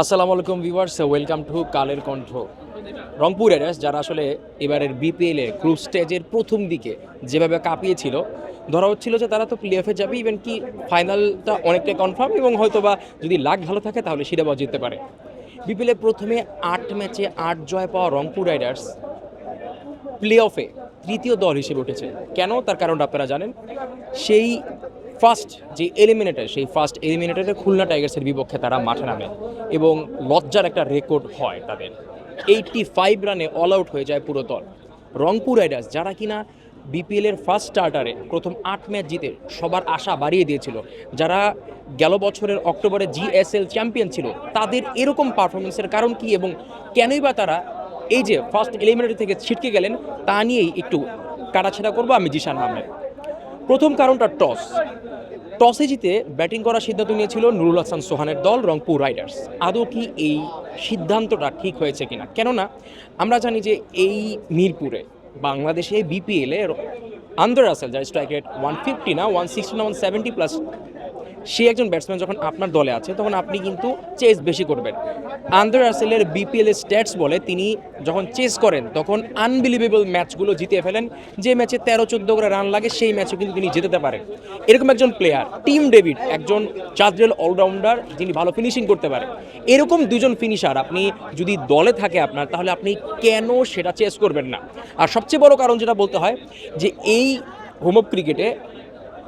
আসসালামু আলাইকুম viewers, welcome to Kaler Kantho. Rangpur Riders যারা আসলে এবারের বিপিএলে গ্রুপ স্টেজের প্রথম দিকে যেভাবে কাঁপিয়েছিল, ধরা হচ্ছিল যে তারা তো প্লে অফে যাবে ইভেন কি ফাইনালটা অনেকটাই কনফার্ম এবং হয়তো বা যদি লাক ভালো থাকে তাহলে শিরাবাজ জিততে পারে। বিপিএলে প্রথমে আট ম্যাচে আট জয় পাওয়া রংপুর রাইডার্স প্লে অফে তৃতীয় দল হিসেবে উঠেছে। কেন? তার কারণটা আপনারা জানেন। সেই ফার্স্ট যে এলিমিনেটার সেই ফার্স্ট এলিমিনেটরে খুলনা টাইগার্সের বিপক্ষে তারা মাঠে নামে এবং লজ্জার একটা রেকর্ড হয় তাদের। এইটটি ফাইভ রানে অল আউট হয়ে যায় পুরো দল। রংপুর রাইডার্স যারা কিনা বিপিএলের ফার্স্ট স্টার্টারে প্রথম আট ম্যাচ জিতে সবার আশা বাড়িয়ে দিয়েছিল, যারা গেল বছরের অক্টোবরে জিএসএল চ্যাম্পিয়ন ছিল, তাদের এরকম পারফরমেন্সের কারণ কি এবং কেনই বা তারা এই যে ফার্স্ট এলিমিনেটর থেকে ছিটকে গেলেন, তা নিয়েই একটু কাটাছেড়া করব আমি জিশান আহমেদ। প্রথম কারণটা টস। টসে জিতে ব্যাটিং করার সিদ্ধান্ত নিয়েছিল নুরুল হাসান সোহানের দল, রংপুর রাইডার্স। আদৌ কি এই সিদ্ধান্তটা ঠিক হয়েছে কিনা? কেননা, আমরা জানি যে এই মিরপুরে, বাংলাদেশে বিপিএলে আন্দার রাসেল, যার স্ট্রাইক রেট ওয়ান ফিফটি না ওয়ান সিক্সটি না ওয়ান সেভেন্টি প্লাস সে একজন ব্যাটসম্যান যখন আপনার দলে আছে, তখন আপনি কিন্তু চেস বেশি করবেন। আন্দার রাসেলের বিপিএল স্ট্যাটস বলে তিনি যখন চেস করেন, তখন আনবিলিভেবল ম্যাচগুলো জিতে ফেলেন। যে ম্যাচে তেরো, চোদ্দ করে রান লাগে, সেই ম্যাচে কিন্তু তিনি জিতেতে পারেন। এরকম একজন প্লেয়ার টিম ডেভিড একজন চাদ্রেল অলরাউন্ডার যিনি ভালো ফিনিশিং করতে পারে এরকম দুজন ফিনিশার আপনি যদি দলে থাকে আপনার, তাহলে আপনি কেন সেটা চেস করবেন না? আর সবচেয়ে বড় কারণ যেটা বলতে হয়, যে এই হোম ক্রিকেটে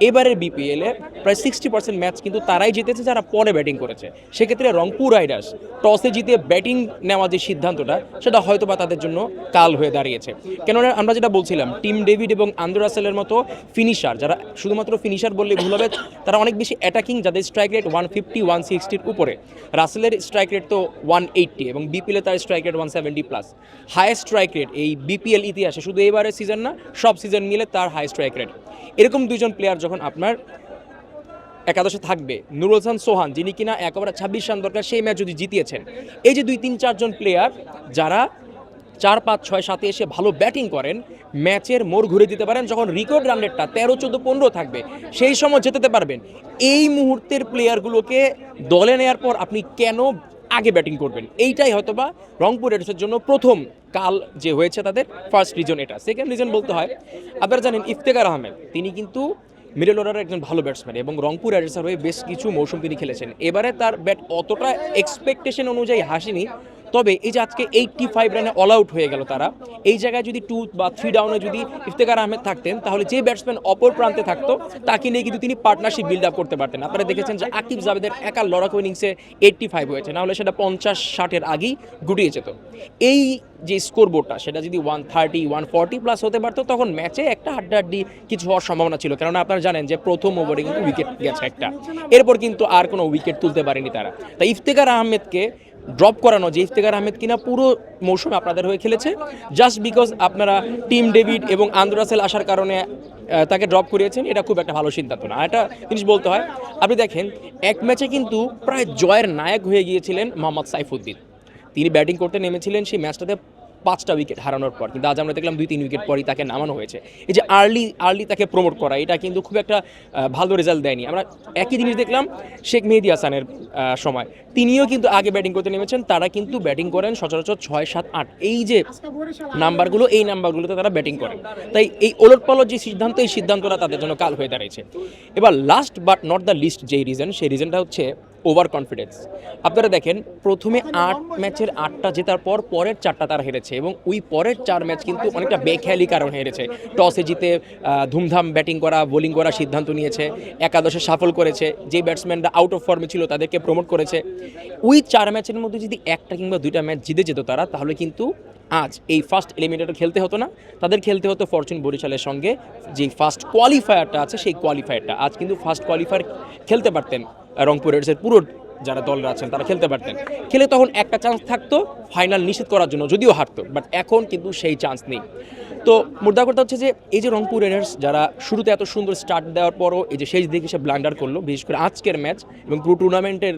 এবারের বিপিএলে প্রায় সিক্সটি পার্সেন্ট ম্যাচ কিন্তু তারাই জিতেছে, যারা পরে ব্যাটিং করেছে। সেক্ষেত্রে রংপুর রাইডার্স টসে জিতে ব্যাটিং নেওয়া যে সিদ্ধান্তটা, সেটা হয়তো বা তাদের জন্য কাল হয়ে দাঁড়িয়েছে। কেননা আমরা যেটা বলছিলাম টিম ডেভিড এবং আন্দর রাসেলের মতো ফিনিশার যারা শুধুমাত্র ফিনিশার বললে ভুল হবে, তারা অনেক বেশি অ্যাটাকিং যাদের strike rate one fifty one সিক্সটির উপরে। রাসেলের স্ট্রাইক রেট তো ওয়ান এইটটি এবং বিপিএলে তার strike rate one seventy plus highest strike rate এই বিপিএল ইতিহাসে শুধু এবারের সিজন না, সব সিজন মিলে তার হাই স্ট্রাইক রেট এরকম দুজন প্লেয়ার যখন আপনার একাদশে থাকবে, নুরুল হাসান সোহান, যিনি কিনা একেবারে ছাব্বিশ রান দরকার, সেই ম্যাচ যদি জিতিয়েছেন, এই যে দুই, তিন চারজন প্লেয়ার যারা চার, পাঁচ, ছয়, সাতে এসে ভালো ব্যাটিং করেন, ম্যাচের মোড় ঘুরে দিতে পারেন, যখন রেকর্ড রান রেটটা তেরো, চোদ্দ, পনেরো থাকবে, সেই সময় যেতে পারবেন। এই মুহূর্তের প্লেয়ারগুলোকে দলে নেওয়ার পর আপনি কেন আগে ব্যাটিং করবেন? এইটাই হয়তোবা রংপুর রেডার্সের জন্য প্রথম কাল যে হয়েছে তাদের ফার্স্ট রিজন এটা। সেকেন্ড রিজন বলতে হয়, আপনারা জানেন ইফতেকার আহমেদ, তিনি কিন্তু মিডল অর্ডারের একজন ভালো ব্যাটসম্যান এবং রংপুর রাইডার্সের হয়ে বেশ কিছু মৌসুম তিনি খেলেছেন। এবারে তার ব্যাট অতটা এক্সপেকটেশন অনুযায়ী হাসেনি। তবে এই যে আজকে এইটটি ফাইভ রানে অল আউট হয়ে গেল তারা, এই জায়গায় যদি টু বা থ্রি ডাউনে যদি ইফতেকার আহমেদ থাকতেন, তাহলে যে ব্যাটসম্যান অপর প্রান্তে থাকতো, তাকে নিয়ে কিন্তু তিনি পার্টনারশিপ বিল্ড আপ করতে পারতেন। আপনারা দেখেছেন যে আকিব জাভেদের একা লড়াকু ইনিংসে এইটটি ফাইভ হয়েছে নাহলে সেটা পঞ্চাশ, ষাটের আগেই গুটিয়ে যেত। এই যে স্কোর বোর্ডটা সেটা যদি one thirty one forty plus হতে পারতো, তখন ম্যাচে একটা হাড্ডাহাড্ডি কিছু হওয়ার সম্ভাবনা ছিল। কেননা আপনারা জানেন যে প্রথম ওভারে কিন্তু উইকেট গেছে একটা। এরপর কিন্তু আর কোনো উইকেট তুলতে পারেনি তারা। তাই ইফতেকার আহমেদকে ড্রপ করানো যে ইফতেকার আহমেদ কিনা পুরো মৌসুমে আপনাদের হয়ে খেলেছে। জাস্ট বিকজ আপনারা টিম ডেভিড এবং আন্দ্রাসেল আসার কারণে তাকে ড্রপ করিয়েছেন, এটা খুব একটা ভালো সিদ্ধান্ত না। একটা জিনিস বলতে হয়, আপনি দেখেন, এক ম্যাচে কিন্তু প্রায় জয়ের নায়ক হয়ে গিয়েছিলেন মোহাম্মদ সাইফুদ্দিন। তিনি ব্যাটিং করতে নেমেছিলেন, সেই ম্যাচটাতে পাঁচটা উইকেট হারানোর পর, কিন্তু আজ আমরা দেখলাম দুই তিন উইকেট পরই তাকে নামানো হয়েছে। এই যে আর্লি আর্লি তাকে প্রমোট করা, এটা কিন্তু খুব একটা ভালো রেজাল্ট দেয়নি। আমরা একই জিনিস দেখলাম শেখ মেহেদি হাসানের সময়। তিনিও কিন্তু আগে ব্যাটিং করতে নেমেছেন, তারা কিন্তু ব্যাটিং করেন সচরাচর ছয় সাত আট এই যে নাম্বারগুলো এই নাম্বারগুলোতে তারা ব্যাটিং করেন তাই এই ওলট পালট যে সিদ্ধান্ত, এই সিদ্ধান্তটা তাদের জন্য কাল হয়ে দাঁড়িয়েছে। এবার last but not the least যেই রিজন সেই রিজনটা হচ্ছে ওভার কনফিডেন্স আপনারা দেখেন, প্রথমে আট ম্যাচের আটটা জেতার পর পরের চারটা তারা হেরেছে এবং ওই পরের চার ম্যাচ কিন্তু অনেকটা বেখেয়ালি কারণ হেরেছে। টসে জিতে ধুমধাম ব্যাটিং করা বোলিং করার সিদ্ধান্ত নিয়েছে, একাদশে সাফল করেছে, যে ব্যাটসম্যানরা আউট অফ ফর্মে ছিল তাদেরকে প্রমোট করেছে। ওই চার ম্যাচের মধ্যে যদি একটা কিংবা দুইটা ম্যাচ জিতে যেত তারা, তাহলে কিন্তু আজ এই ফার্স্ট এলিমিনেটর খেলতে হতো না। তাদের খেলতে হতো ফরচুন বরিশালের সঙ্গে যে ফার্স্ট কোয়ালিফায়ারটা আছে, সেই কোয়ালিফায়ারটা আজ কিন্তু ফার্স্ট কোয়ালিফায়ার খেলতে পারতেন। রংপুর রেডসের পুরো যারা দলরা আছেন, তারা খেলতে পারতেন। খেলে তখন একটা চান্স থাকতো ফাইনাল নিশ্চিত করার জন্য, যদিও হারতো বাট এখন কিন্তু সেই চান্স নেই। তো মুদ্রা কথা হচ্ছে যে, এই যে রংপুর রেডার্স যারা শুরুতে এত সুন্দর স্টার্ট দেওয়ার পরও এই যে শেষ দিকে সে ব্লান্ডার করল, বিশেষ করে আজকের ম্যাচ এবং পুরো টুর্নামেন্টের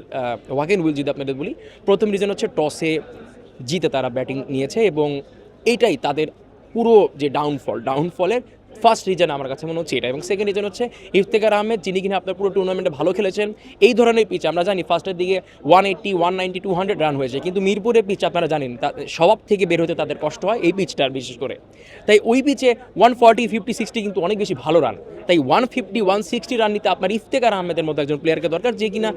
ওয়াকেন উইল যদি আপনাদের বলি, প্রথম রিজন হচ্ছে টসে জিতে তারা ব্যাটিং নিয়েছে এবং এইটাই তাদের পুরো যে ডাউনফল ডাউনফলের ফার্স্ট রিজন আমার কাছে মনে হচ্ছে এটা। এবং সেকেন্ড রিজন হচ্ছে ইফতেকার আহমেদ, যিনি কিনা আপনার পুরো টুর্নামেন্টে ভালো খেলেছেন, এই ধরনের পিচ আমরা জানি ফার্স্টের দিকে one eighty one ninety two hundred run হয়েছে। কিন্তু মিরপুরের পিচ আপনারা জানেন স্বভাব থেকে বের হতে তাদের কষ্ট হয় এই পিচটার বিশেষ করে। তাই ওই পিচে ওয়ান ফর্টি ফিফটি সিক্সটি কিন্তু অনেক বেশি ভালো রান তাই one fifty one sixty run নিতে আপনার ইফতেকার আহমেদের মতো একজন প্লেয়ারকে দরকার, যে কিনা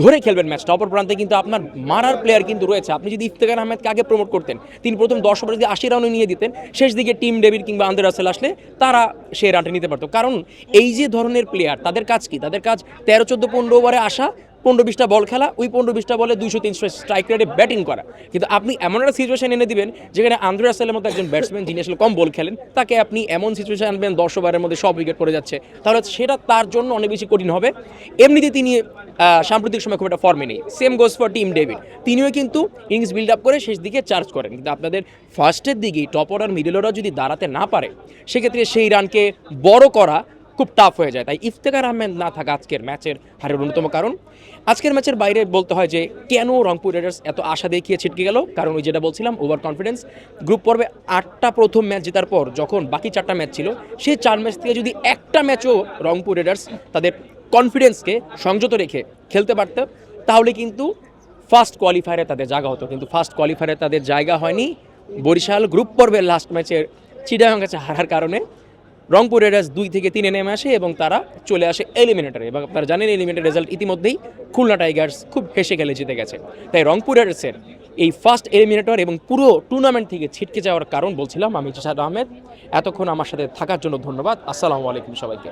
ধরে খেলবেন ম্যাচটা অপর প্রান্তে কিন্তু আপনার মারার প্লেয়ার কিন্তু রয়েছে। আপনি যদি ইফতেকার আহমেদকে আগে প্রমোট করতেন, তিনি প্রথম দশ ওভারে যদি আশি রানও নিয়ে দিতেন, শেষ দিকে টিম ডেভিড কিংবা আন্দার রাসেল আসলে তারা সেই রানটা নিতে পারতো। কারণ এই যে ধরনের প্লেয়ার তাদের কাজ কি? তাদের কাজ তেরো, চোদ্দ, পনেরো ওভারে আসা পনেরো বিশটা বল খেলা, ওই পনেরো বিশটা বলে দুইশো, তিনশো স্ট্রাইক রেটে ব্যাটিং করা। কিন্তু আপনি এমন একটা সিচুয়েশন এনে দিবেন, যেখানে আন্দ্রে রাসেলের মতো একজন ব্যাটসম্যান যিনি আসলে কম বল খেলেন, তাকে আপনি এমন সিচুয়েশন আনবেন, দশ ওভারের মধ্যে সব উইকেট পড়ে যাচ্ছে। তাহলে সেটা তার জন্য অনেক বেশি কঠিন হবে। এমনিতে তিনি সাম্প্রতিক সময় খুব একটা ফর্মে নেই। Same goes for Tim David তিনিও কিন্তু ইনিংস বিল্ড আপ করে শেষ দিকে চার্জ করেন। কিন্তু আপনাদের ফার্স্টের দিকেই টপ অর্ডার মিডল অর্ডার যদি দাঁড়াতে না পারে, সেক্ষেত্রে সেই রানকে বড় করা খুব টাফ হয়ে যায়। তাই ইফতেকার আহমেদ না থাকা আজকের ম্যাচের হারের অন্যতম কারণ। আজকের ম্যাচের বাইরে বলতে হয় যে, কেন রংপুর রাইডার্স এত আশা দেখিয়ে ছিটকে গেল? কারণ ওই যেটা বলছিলাম ওভার কনফিডেন্স গ্রুপ পর্বে আটটা প্রথম ম্যাচ জেতার পর যখন বাকি চারটা ম্যাচ ছিল সেই চার ম্যাচ থেকে যদি একটা ম্যাচও রংপুর রাইডার্স তাদের কনফিডেন্সকে সংযত রেখে খেলতে পারত, তাহলে কিন্তু ফার্স্ট কোয়ালিফায়ারে তাদের জায়গা হতো। কিন্তু ফার্স্ট কোয়ালিফায়ারে তাদের জায়গা হয়নি। বরিশাল গ্রুপ পর্বের লাস্ট ম্যাচের চিটাগাং কাছে হারার কারণে। রংপুর রাইডার্স দুই থেকে তিনে নেমে আসে এবং তারা চলে আসে এলিমিনেটারে এবং আপনারা জানেন এলিমিনেটার রেজাল্ট ইতিমধ্যেই খুলনা টাইগার্স খুব হেসে খেলে জিতে গেছে। তাই রংপুর রাইডার্সের এই ফার্স্ট এলিমিনেটর এবং পুরো টুর্নামেন্ট থেকে ছিটকে যাওয়ার কারণ বলছিলাম আমি জাসাদ আহমেদ। এতক্ষণ আমার সাথে থাকার জন্য ধন্যবাদ। আসসালামু আলাইকুম সবাইকে।